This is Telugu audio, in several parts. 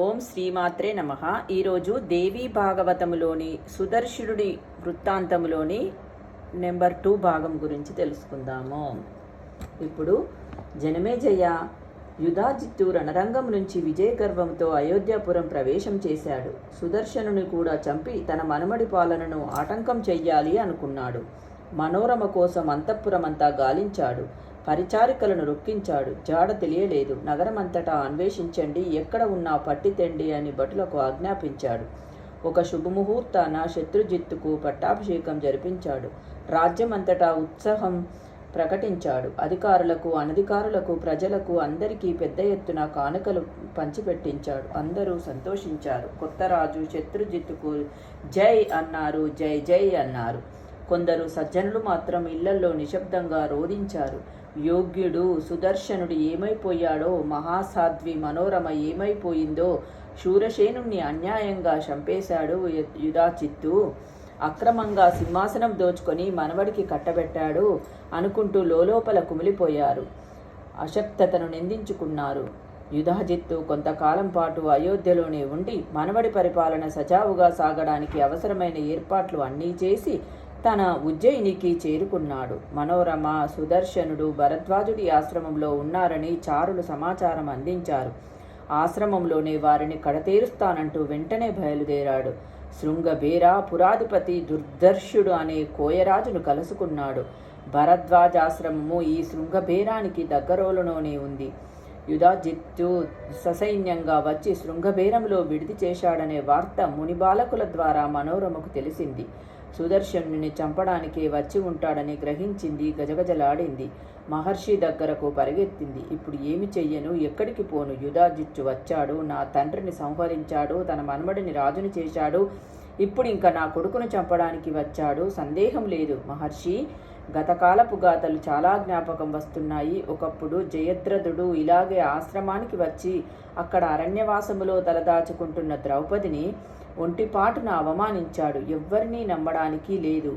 ఓం శ్రీమాత్రే నమ. ఈరోజు దేవీ భాగవతములోని సుదర్శనుడి వృత్తాంతములోని నెంబర్ టూ భాగం గురించి తెలుసుకుందాము. ఇప్పుడు జనమేజయ యుధాజిత్తు రణరంగం నుంచి విజయ గర్వంతో అయోధ్యాపురం ప్రవేశం చేశాడు. సుదర్శనుని కూడా చంపి తన మనమడి పాలనను ఆటంకం చెయ్యాలి అనుకున్నాడు. మనోరమ కోసం అంతఃపురమంతా గాలించాడు. పరిచారికలను రొక్కించాడు. జాడ తెలియలేదు. నగరమంతటా అన్వేషించండి. ఎక్కడ ఉన్నా పట్టితెండి అని భటులకు ఆజ్ఞాపించాడు. ఒక శుభముహూర్తాన శత్రుజిత్తుకు పట్టాభిషేకం జరిపించాడు. రాజ్యమంతటా ఉత్సాహం ప్రకటించాడు. అధికారులకు అనధికారులకు ప్రజలకు అందరికీ పెద్ద ఎత్తున కానుకలు పంచిపెట్టించాడు. అందరూ సంతోషించారు. కొత్త రాజు శత్రుజిత్తుకు జై అన్నారు. జై జై అన్నారు. కొందరు సజ్జనులు మాత్రం ఇళ్ళలో నిశ్శబ్దంగా రోధించారు. యోగ్యుడు సుదర్శనుడు ఏమైపోయాడో మహాసాధ్వి మనోరమ ఏమైపోయిందో శూరసేనుణ్ణి అన్యాయంగా చంపేశాడు యుధాచిత్తు. అక్రమంగా సింహాసనం దోచుకొని మనవడికి కట్టబెట్టాడు అనుకుంటూ లోలోపల కుమిలిపోయారు. అశక్తతను నిందించుకున్నారు. యుధాజిత్తు కొంతకాలం పాటు అయోధ్యలోనే ఉండి మనవడి పరిపాలన సజావుగా సాగడానికి అవసరమైన ఏర్పాట్లు అన్నీ చేసి తన ఉజ్జయినికి చేరుకున్నాడు. మనోరమ సుదర్శనుడు భరద్వాజుడి ఆశ్రమంలో ఉన్నారని చారులు సమాచారం అందించారు. ఆశ్రమంలోనే వారిని కడతేరుస్తానంటూ వెంటనే బయలుదేరాడు. శృంగబీర పురాధిపతి దుర్దర్శుడు అనే కోయరాజును కలుసుకున్నాడు. భరద్వాజాశ్రమము ఈ శృంగబేరానికి దగ్గరలోనే ఉంది. యుధాజిత్తు ససైన్యంగా వచ్చి శృంగబేరంలో విడిది చేశాడనే వార్త మునిబాలకుల ద్వారా మనోరమకు తెలిసింది. సుదర్శనుని చంపడానికి వచ్చి ఉంటాడని గ్రహించింది గజగజలాడింది. మహర్షి దగ్గరకు పరిగెత్తింది. ఇప్పుడు ఏమి చెయ్యను? ఎక్కడికి పోను? యుధాజిత్తు వచ్చాడు నా తండ్రిని సంహరించాడు తన మనమడిని రాజుని చేశాడు. ఇప్పుడు ఇంకా నా కొడుకును చంపడానికి వచ్చాడు. సందేహం లేదు మహర్షి. గతకాలపు గాథలు చాలా జ్ఞాపకం వస్తున్నాయి. ఒకప్పుడు జయద్రథుడు ఇలాగే ఆశ్రమానికి వచ్చి అక్కడ అరణ్యవాసములో తలదాచుకుంటున్న ద్రౌపదిని ఒంటిపాటున అవమానించాడు. ఎవ్వరినీ నమ్మడానికి లేదు.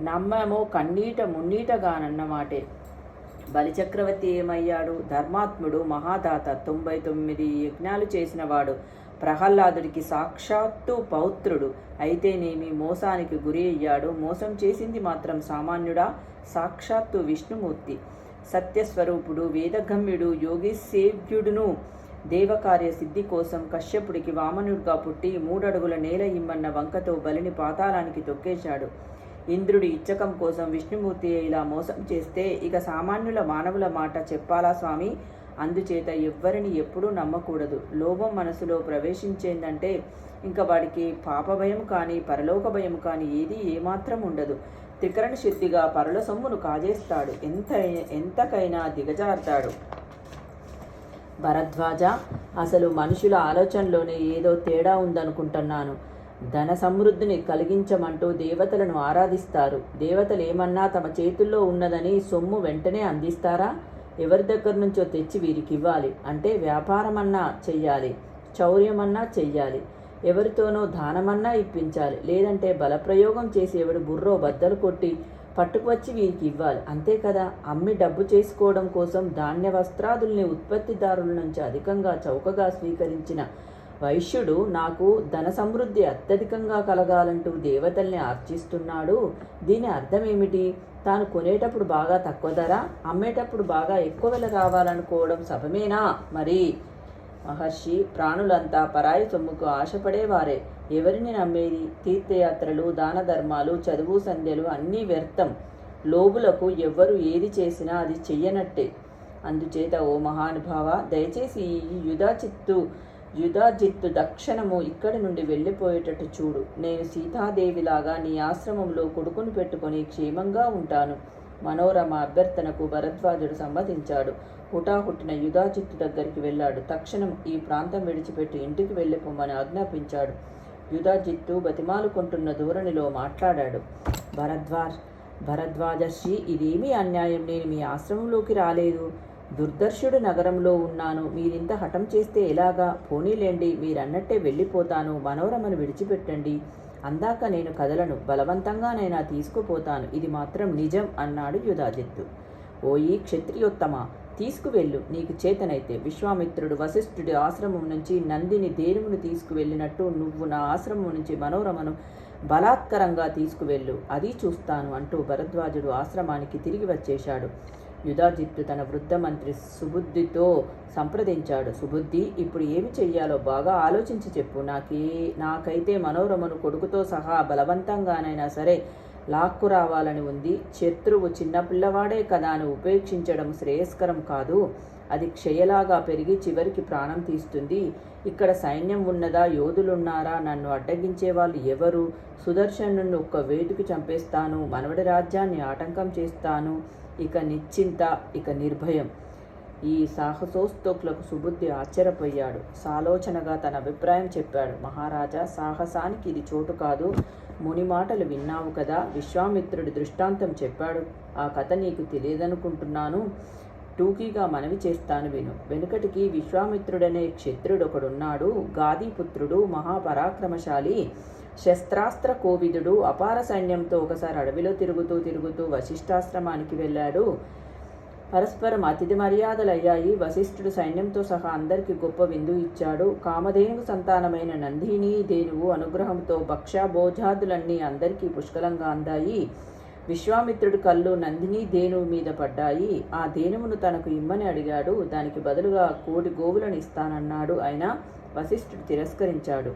నమ్మమో కన్నీట మున్నీటగానన్నమాటే. బలిచక్రవర్తి ఏమయ్యాడు? ధర్మాత్ముడు మహాదాత తొంభై తొమ్మిది యజ్ఞాలు చేసినవాడు. ప్రహ్లాదుడికి సాక్షాత్తు పౌత్రుడు. అయితేనేమి మోసానికి గురి అయ్యాడు. మోసం చేసింది మాత్రం సామాన్యుడా? సాక్షాత్తు విష్ణుమూర్తి. సత్యస్వరూపుడు వేదగమ్యుడు యోగి సేవ్యుడును దేవకార్య సిద్ధి కోసం కశ్యపుడికి వామనుడిగా పుట్టి మూడడుగుల నేల ఇమ్మన్న వంకతో బలిని పాతాళానికి తొక్కేశాడు. ఇంద్రుడి ఇచ్చకం కోసం విష్ణుమూర్తి ఇలా మోసం చేస్తే ఇక సామాన్యుల మానవుల మాట చెప్పాలా స్వామి? అందుచేత ఎవ్వరిని ఎప్పుడూ నమ్మకూడదు. లోభం మనసులో ప్రవేశించేందంటే ఇంకా వాడికి పాప భయం కానీ పరలోక భయం కానీ ఏది ఏమాత్రం ఉండదు. త్రికరణ శుద్ధిగా పరల సొమ్మును కాజేస్తాడు. ఎంత ఎంతకైనా దిగజారుతాడు. భరద్వాజ అసలు మనుషుల ఆలోచనలోనే ఏదో తేడా ఉందనుకుంటున్నాను. ధన సమృద్ధిని కలిగించమంటూ దేవతలను ఆరాధిస్తారు. దేవతలు ఏమన్నా తమ చేతుల్లో ఉన్నదని సొమ్ము వెంటనే అందిస్తారా? ఎవరి దగ్గర నుంచో తెచ్చి వీరికి ఇవ్వాలి అంటే వ్యాపారమన్నా చెయ్యాలి. చౌర్యమన్నా చెయ్యాలి. ఎవరితోనో దానమన్నా ఇప్పించాలి. లేదంటే బలప్రయోగం చేసి ఎవడు బుర్రో బద్దలు కొట్టి పట్టుకువచ్చి వీరికి ఇవ్వాలి. అంతే కదా? అమ్మి డబ్బు చేసుకోవడం కోసం ధాన్య వస్త్రాదుల్ని ఉత్పత్తిదారుల నుంచి అధికంగా చౌకగా స్వీకరించిన వైశ్యుడు నాకు ధన సమృద్ధి అత్యధికంగా కలగాలంటూ దేవతల్ని ఆర్చిస్తున్నాడు. దీని అర్థం ఏమిటి తాను కొనేటప్పుడు బాగా తక్కువ ధర అమ్మేటప్పుడు బాగా ఎక్కువ వెల రావాలనుకోవడం సభమేనా మరి? మహర్షి ప్రాణులంతా పరాయి సొమ్ముకు ఆశపడేవారే. ఎవరిని నమ్మేది? తీర్థయాత్రలు దాన ధర్మాలు చదువు సంధ్యలు అన్నీ వ్యర్థం. లోబులకు ఎవ్వరు ఏది చేసినా అది చెయ్యనట్టే. అందుచేత ఓ మహానుభావ దయచేసి ఈ యుధాచిత్తు యుధాజిత్తు దక్షణము ఇక్కడి నుండి వెళ్ళిపోయేటట్టు చూడు. నేను సీతాదేవిలాగా నీ ఆశ్రమంలో కొడుకును పెట్టుకొని క్షేమంగా ఉంటాను. మనోరమ అభ్యర్థనకు భరద్వాజుడు సమ్మతించాడు. హుటాహుటిన యుధాజిత్తు దగ్గరికి వెళ్ళాడు. తక్షణం ఈ ప్రాంతం విడిచిపెట్టి ఇంటికి వెళ్ళిపోమని ఆజ్ఞాపించాడు. యుధాజిత్తు బతిమాలుకుంటున్న ధోరణిలో మాట్లాడాడు. భరద్వాజ్ భరద్వాజశ్రీ ఇదేమీ అన్యాయం? నేను మీ ఆశ్రమంలోకి రాలేదు. దుర్దర్శుడు నగరంలో ఉన్నాను. మీరింత హఠం చేస్తే ఎలాగా? పోనీలేండి మీరన్నట్టే వెళ్ళిపోతాను. మనోరమను విడిచిపెట్టండి. అందాక నేను కదలను. బలవంతంగానైనా తీసుకుపోతాను. ఇది మాత్రం నిజం అన్నాడు యుధాజిత్తు. ఓయి క్షత్రియోత్తమ! తీసుకువెళ్ళు. నీకు చేతనైతే విశ్వామిత్రుడు వశిష్ఠుడి ఆశ్రమం నుంచి నందిని దేనువును తీసుకువెళ్ళినట్టు నువ్వు నా ఆశ్రమం నుంచి మనోరమను బలాత్కరంగా తీసుకువెళ్ళు. అది చూస్తాను అంటూ భరద్వాజుడు ఆశ్రమానికి తిరిగి వచ్చేశాడు. యుధాజిత్తు తన వృద్ధ మంత్రి సుబుద్ధితో సంప్రదించాడు. సుబుద్ధి ఇప్పుడు ఏమి చెయ్యాలో బాగా ఆలోచించి చెప్పు. నాకే నాకైతే మనోరమను కొడుకుతో సహా బలవంతంగానైనా సరే లాక్కు రావాలని ఉంది. శత్రువు చిన్నపిల్లవాడే కదా అని ఉపేక్షించడం శ్రేయస్కరం కాదు. అది క్షయలాగా పెరిగి చివరికి ప్రాణం తీస్తుంది. ఇక్కడ సైన్యం ఉన్నదా యోధులున్నారా నన్ను అడ్డగించే వాళ్ళు ఎవరు? సుదర్శను ఒక్క వేటుకి చంపేస్తాను. మనవడి రాజ్యాన్ని ఆటంకం చేస్తాను. ఇక నిశ్చింత ఇక నిర్భయం. ఈ సాహసోస్తోక్లకు సుబుద్ధి ఆశ్చర్యపోయాడు. సాలోచనగా తన అభిప్రాయం చెప్పాడు. మహారాజా సాహసానికి ఇది చోటు కాదు. ముని మాటలు విన్నావు కదా? విశ్వామిత్రుడి దృష్టాంతం చెప్పాడు. ఆ కథ నీకు తెలియదనుకుంటున్నాను. టూకీగా మనవి చేస్తాను విను. వెనుకటికి విశ్వామిత్రుడనే క్షత్రుడొకడున్నాడు. గాదీపుత్రుడు మహాపరాక్రమశాలి శస్త్రాస్త్ర కోవిదుడు అపార సైన్యంతో ఒకసారి అడవిలో తిరుగుతూ తిరుగుతూ వశిష్ఠాశ్రమానికి వెళ్ళాడు. పరస్పరం అతిథి మర్యాదలయ్యాయి. వశిష్ఠుడు సైన్యంతో సహా అందరికీ గొప్ప విందు ఇచ్చాడు. కామధేనువు సంతానమైన నందిని దేనువు అనుగ్రహంతో భక్ష్యాభోజాదులన్నీ అందరికీ పుష్కలంగా అందాయి. విశ్వామిత్రుడి కళ్ళు నందిని దేనువు మీద పడ్డాయి. ఆ దేనువును తనకు ఇమ్మని అడిగాడు. దానికి బదులుగా కోటి గోవులను ఇస్తానన్నాడు. అయినా వశిష్ఠుడు తిరస్కరించాడు.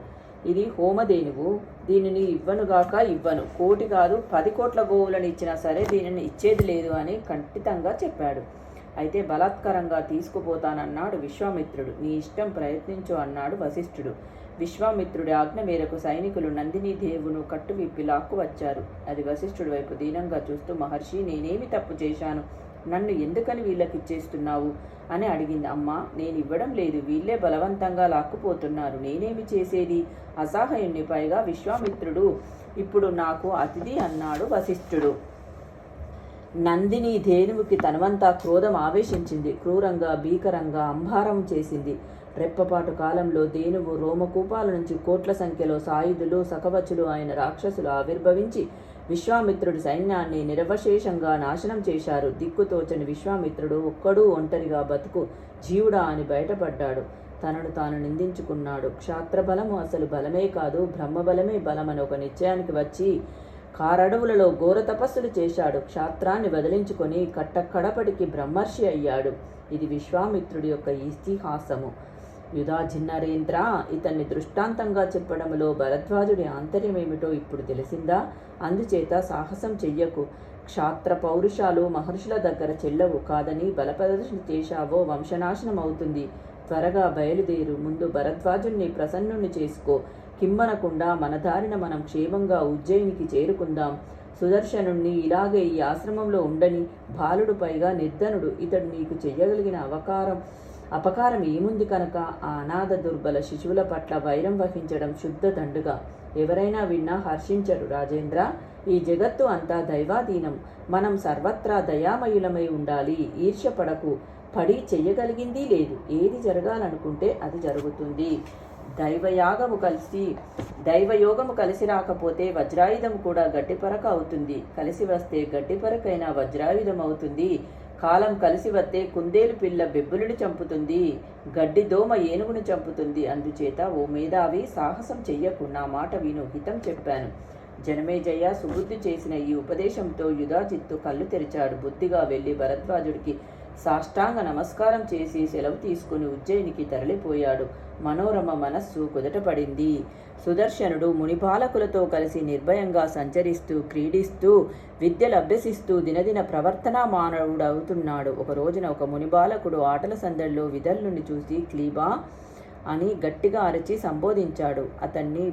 ఇది హోమధేనువు దీనిని ఇవ్వనుగాక ఇవ్వను. కోటి కాదు పది కోట్ల గోవులను ఇచ్చినా సరే దీనిని ఇచ్చేది లేదు అని ఖండితంగా చెప్పాడు. అయితే బలాత్కారంగా తీసుకుపోతానన్నాడు విశ్వామిత్రుడు. నీ ఇష్టం ప్రయత్నించు అన్నాడు వశిష్ఠుడు. విశ్వామిత్రుడి ఆజ్ఞ మేరకు సైనికులు నందిని దేవును కట్టు విప్పి లాక్కు వచ్చారు అది వశిష్ఠుడి వైపు దీనంగా చూస్తూ మహర్షి నేనేమి తప్పు చేశాను? నన్ను ఎందుకని వీళ్ళకి ఇచ్చేస్తున్నావు? అని అడిగింది. అమ్మ నేను ఇవ్వడం లేదు. వీళ్ళే బలవంతంగా లాక్కుపోతున్నారు. నేనేమి చేసేది? అసహాయుణ్ణి పైగా విశ్వామిత్రుడు ఇప్పుడు నాకు అతిథి అన్నాడు వశిష్ఠుడు. నందిని ధేనువుకి తనవంతా క్రోధం ఆవేశించింది. క్రూరంగా భీకరంగా అంభారం చేసింది. రెప్పపాటు కాలంలో దేనువు రోమకూపాల నుంచి కోట్ల సంఖ్యలో సాయుధులు సకవచులు ఆయన రాక్షసులు ఆవిర్భవించి విశ్వామిత్రుడి సైన్యాన్ని నిరవశేషంగా నాశనం చేశారు. దిక్కుతోచని విశ్వామిత్రుడు ఒక్కడూ ఒంటరిగా బతుకు జీవుడా అని బయటపడ్డాడు. తనను తాను నిందించుకున్నాడు. క్షాత్రబలము అసలు బలమే కాదు బ్రహ్మబలమే బలమని ఒక నిశ్చయానికి వచ్చి కారడవులలో ఘోర తపస్సులు చేశాడు. క్షాత్రాన్ని వదిలించుకొని కట్టకడపటికి బ్రహ్మర్షి అయ్యాడు. ఇది విశ్వామిత్రుడి యొక్క ఇతిహాసము. యుధాజిన్నరేంద్ర ఇతన్ని దృష్టాంతంగా చెప్పడంలో భరద్వాజుడి ఆంతర్యమేమిటో ఇప్పుడు తెలిసిందా? అందుచేత సాహసం చెయ్యకు. క్షాత్ర పౌరుషాలు మహర్షుల దగ్గర చెల్లవు కాదని బలప్రదర్శన చేశావో వంశనాశనం అవుతుంది. త్వరగా బయలుదేరు. ముందు భరద్వాజుణ్ణి ప్రసన్నుణ్ణి చేసుకో. కిమ్మనకుండా మన దారిన మనం క్షేమంగా ఉజ్జయినికి చేరుకుందాం. సుదర్శనుణ్ణి ఇలాగే ఈ ఆశ్రమంలో ఉండని బాలుడు పైగా నిర్ధనుడు. ఇతడు నీకు చెయ్యగలిగిన అవకారం అపకారం ఏముంది కనుక? ఆ అనాథ దుర్బల శిశువుల పట్ల వైరం వహించడం శుద్ధ దండుగా. ఎవరైనా విన్నా హర్షించరు రాజేంద్ర. ఈ జగత్తు అంతా దైవాధీనం. మనం సర్వత్రా దయామయులమై ఉండాలి. ఈర్ష్యపడకు పడి చెయ్యగలిగింది లేదు. ఏది జరగాలనుకుంటే అది జరుగుతుంది. దైవయాగము కలిసి దైవయోగము కలిసి రాకపోతే వజ్రాయుధం కూడా గట్టిపరక అవుతుంది. కలిసి వస్తే గట్టిపరకైనా వజ్రాయుధం అవుతుంది. కాలం కలిసి వస్తే కుందేలు పిల్ల బెబ్బులుని చంపుతుంది గడ్డి దోమ ఏనుగును చంపుతుంది. అందుచేత ఓ మేధావి సాహసం చెయ్యకు నా మాట విను హితం చెప్పాను. జనమేజయ్య సుబుద్ధి చేసిన ఈ ఉపదేశంతో యుధాజిత్తు కళ్ళు తెరిచాడు. బుద్ధిగా వెళ్ళి భరద్వాజుడికి సాష్టాంగ నమస్కారం చేసి సెలవు తీసుకుని ఉజ్జయినికి తరలిపోయాడు. మనోరమ మనస్సు కుదటపడింది. సుదర్శనుడు మునిపాలకులతో కలిసి నిర్భయంగా సంచరిస్తూ క్రీడిస్తూ విద్యలు అభ్యసిస్తూ దినదిన ప్రవర్తన మానవుడవుతున్నాడు. ఒక రోజున ఒక మునిబాలకుడు ఆటల సందడిలో విధల్లుని చూసి క్లీబా అని గట్టిగా అరచి సంబోధించాడు. అతన్ని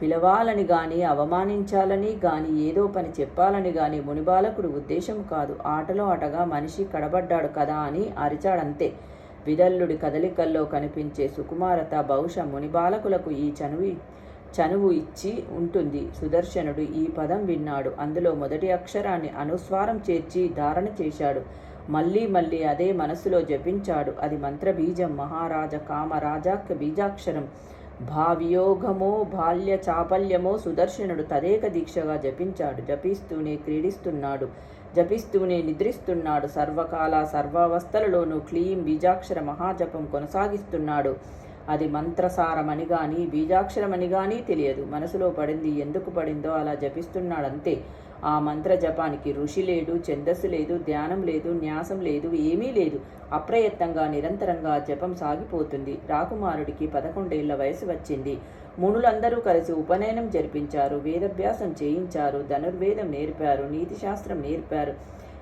పిలవాలని గాని అవమానించాలని గాని ఏదో పని చెప్పాలని గాని మునిబాలకుడు ఉద్దేశం కాదు. ఆటలో ఆటగా మనిషి కడబడ్డాడు కదా అని అరిచాడంతే. విదల్లుడి కదలికల్లో కనిపించే సుకుమారత బహుశా మునిబాలకులకు ఈ చనువి చనువు ఇచ్చి ఉంటుంది. సుదర్శనుడు ఈ పదం విన్నాడు. అందులో మొదటి అక్షరాన్ని అనుస్వారం చేర్చి ధారణ చేశాడు. మళ్ళీ మళ్ళీ అదే మనసులో జపించాడు. అది మంత్రబీజం. మహారాజ కామరాజాక్క బీజాక్షరం. భావియోగమో బాల్య చాపల్యమో సుదర్శనుడు తదేక దీక్షగా జపించాడు. జపిస్తూనే క్రీడిస్తున్నాడు. జపిస్తూనే నిద్రిస్తున్నాడు. సర్వకాల సర్వావస్థలలోనూ క్లీం బీజాక్షర మహాజపం కొనసాగిస్తున్నాడు. అది మంత్రసారమని కానీ బీజాక్షరమని కానీ తెలియదు. మనసులో పడింది ఎందుకు పడిందో అలా జపిస్తున్నాడంతే. ఆ మంత్ర జపానికి ఋషి లేడు ఛందస్సు లేదు ధ్యానం లేదు న్యాసం లేదు ఏమీ లేదు. అప్రయత్నంగా నిరంతరంగా జపం సాగిపోతుంది. రాకుమారుడికి పదకొండేళ్ళ వయసు వచ్చింది. మునులందరూ కలిసి ఉపనయనం జరిపించారు వేదభ్యాసం చేయించారు ధనుర్వేదం నేర్పారు నీతిశాస్త్రం నేర్పారు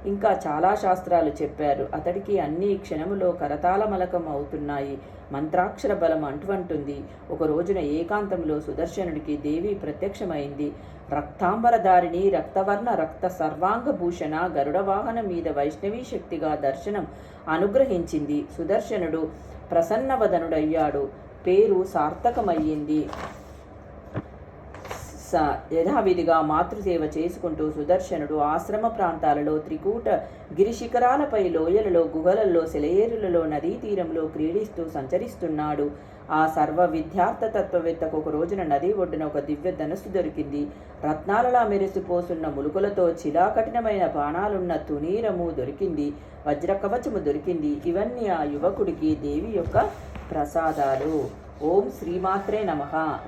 ఇంకా చాలా శాస్త్రాలు చెప్పారు. అతడికి అన్ని క్షణములో కరతాళమలకం అవుతున్నాయి. మంత్రాక్షర బలం అంటువంటుంది. ఒక రోజున ఏకాంతంలో సుదర్శనుడికి దేవి ప్రత్యక్షమైంది. రక్తాంబరధారిణి రక్తవర్ణ రక్త సర్వాంగభూషణ గరుడవాహన మీద వైష్ణవీ శక్తిగా దర్శనం అనుగ్రహించింది. సుదర్శనుడు ప్రసన్నవదనుడయ్యాడు. పేరు సార్థకమయ్యింది. స యథావిధిగా మాతృసేవ చేసుకుంటూ సుదర్శనుడు ఆశ్రమ ప్రాంతాలలో త్రికూట గిరిశిఖరాలపై లోయలలో గుహలలో సెలయేరులలో నదీ తీరంలో క్రీడిస్తూ సంచరిస్తున్నాడు. ఆ సర్వ విద్యార్థ తత్వవేత్తకు ఒక రోజున నది ఒడ్డున ఒక దివ్య ధనస్సు దొరికింది. రత్నాలలా మెరిసిపోసున్న ములుకులతో చిలాకఠినమైన బాణాలున్న తునీరము దొరికింది. వజ్రకవచము దొరికింది. ఇవన్నీ ఆ యువకుడికి దేవి యొక్క ప్రసాదాలు. ఓం శ్రీమాత్రే నమ.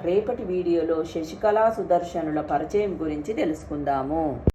రేపటి వీడియోలో శశికళా సుదర్శనుల పరిచయం గురించి తెలుసుకుందాము.